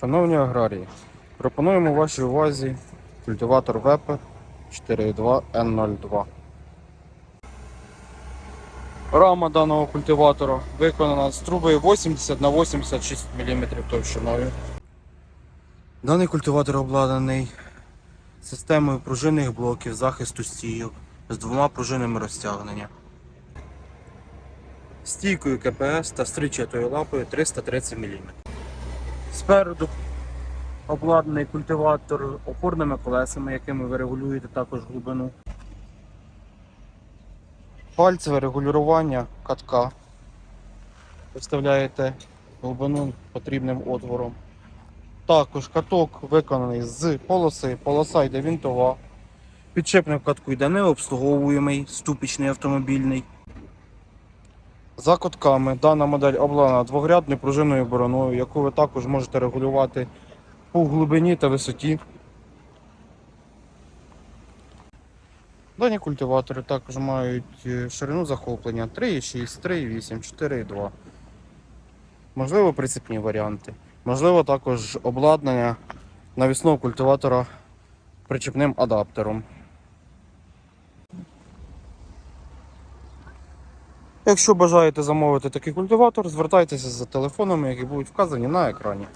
Шановні аграрії, пропонуємо вашій увазі культиватор Вепер 4.2N02. Рама даного культиватора виконана з трубою 80 на 86 мм товщиною. Даний культиватор обладнаний системою пружинних блоків захисту стійок з двома пружинами розтягнення. Стійкою КПС та стрічатою лапою 330 мм. Спереду обладнаний культиватор опорними колесами, якими ви регулюєте також глибину. Пальцеве регулювання катка. Виставляєте глибину потрібним отвором. Також каток виконаний з полоси, полоса йде вінтова. Підшипник катку йде необслуговуємий, ступічний автомобільний. За котками дана модель обладнана двогрядною пружинною бороною, яку ви також можете регулювати по глибині та висоті. Дані культиватори також мають е, ширину захоплення 3,6, 3,8, 4,2. Можливо, прицепні варіанти. Можливо, також обладнання навісного культиватора причепним адаптером. Якщо бажаєте замовити такий культиватор, звертайтеся за телефонами, які будуть вказані на екрані.